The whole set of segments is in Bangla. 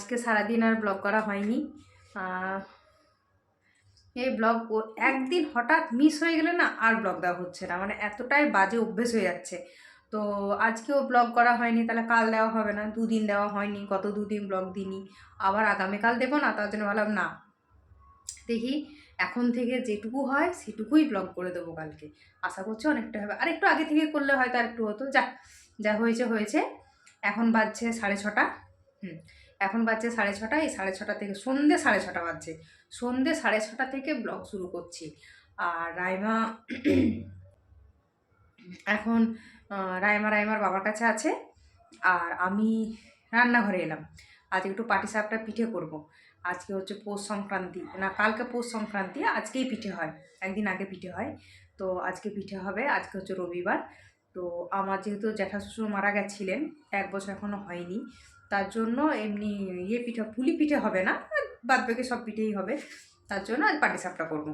আজকে সারাদিন আর ব্লগ করা হয়নি। এই ব্লগ একদিন হঠাৎ মিস হয়ে গেলে না আর ব্লগ দেওয়া হচ্ছে না। মানে এতটাই বাজে অভ্যেস হয়ে যাচ্ছে। তো আজকেও ব্লগ করা হয়নি, তাহলে কাল দেওয়া হবে না। দুদিন দেওয়া হয়নি, গত দুদিন ব্লগ দিইনি। আবার আগামীকাল দেবো না? তার জন্য ভাবলাম না। দেখি এখন থেকে যেটুকু হয় সেটুকুই ব্লগ করে দেবো কালকে। আশা করছি অনেকটা হবে। আর একটু আগে থেকে করলে হয়তো আর একটু হতো। যা যা হয়েছে হয়েছে। এখন বাজছে সাড়ে ছটা। হুম। এখন বাজছে সাড়ে ছটা, এই সাড়ে ছটা থেকে, সন্ধে সাড়ে ছটা বাজছে। সন্ধে সাড়ে ছটা থেকে ব্লগ শুরু করছি। আর রাইমা এখন রাইমা, রাইমার বাবার কাছে আছে। আর আমি রান্নাঘরে এলাম। আজ একটু পাটিসাপটা পিঠে করব। আজকে হচ্ছে পৌষ সংক্রান্তি। না, কালকে পৌষ সংক্রান্তি, আজকেই পিঠে হয়। একদিন আগে পিঠে হয়। তো আজকে পিঠে হবে, আজকে হচ্ছে রবিবার। তো আমার যেহেতু জ্যাঠা শ্বশুর মারা গেছিলেন, এক বছর এখনও হয়নি। তার জন্য এমনি ইয়ে পিঠে, পুলি পিঠে হবে না বাদ বাকি সব পিঠেই হবে। তার জন্য আজ পাটিসাপটা করব।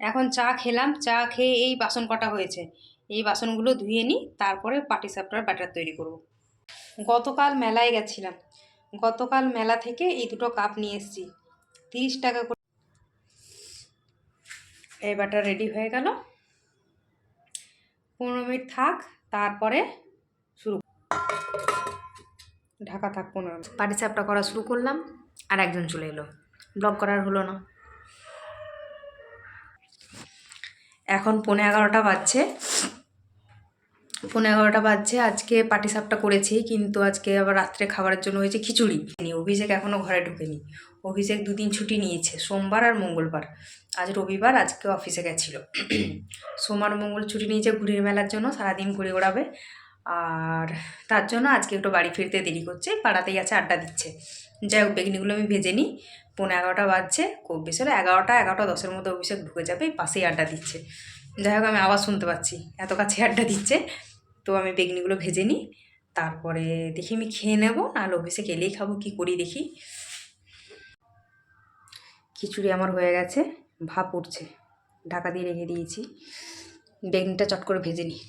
এখন চা খেলাম, চা খেয়ে এই বাসন কটা হয়েছে। এই বাসনগুলো ধুয়ে নিই, তারপরে পাটিসাপটার ব্যাটার তৈরি করব। গতকাল মেলায় গেছিলাম। গতকাল মেলা থেকে এই দুটো কাপ নিয়ে এসেছি। তিরিশ টাকা করে। এই ব্যাটার রেডি হয়ে গেল। পনেরো মিনিট থাক, তারপরে শুরু। ঢাকা থাক পনেরো মিনিট পাটিসাপটা করা শুরু করলাম, আর একজন চলে এলো। ব্লগ করার হলো না। এখন পৌনে এগারোটা বাজছে। পৌনে এগারোটা বাজছে, আজকে পাটিসাপটা করেছি, কিন্তু আজকে আবার রাত্রে খাবারের জন্য হয়েছে খিচুড়ি। অভিষেক এখনও ঘরে ঢুকেনি। অভিষেক দুদিন ছুটি নিয়েছে, সোমবার আর মঙ্গলবার। আজ রবিবার, আজকে অফিসে গেছিল। সোমবার মঙ্গল ছুটি নিয়েছে, ঘুরির মেলার জন্য সারাদিন ঘুরে ওড়াবে আর তার জন্য আজকে একটু বাড়ি ফিরতে দেরি করছে, পাড়াতেই আছে, আড্ডা দিচ্ছে। যাই হোক, বেগনিগুলো আমি ভেজে নিই। পৌনে এগারোটা বাজছে, খুব বেশি হলে এগারোটা এগারোটা দশের মধ্যে অভিষেক ঢুকে যাবে পাশেই আড্ডা দিচ্ছে। যাই হোক, আমি আবার শুনতে পাচ্ছি, এত কাছে আড্ডা দিচ্ছে। তো আমি বেগনিগুলো ভেজে নিই, তারপরে দেখি আমি খেয়ে নেব, নাহলে অফিসে গেলেই খাব, কি করি দেখি। খিচুড়ি আমার হয়ে গেছে, ভাপ উঠছে, ঢাকা দিয়ে রেখে দিয়েছি। বেগনিটা চট করে ভেজে নিই।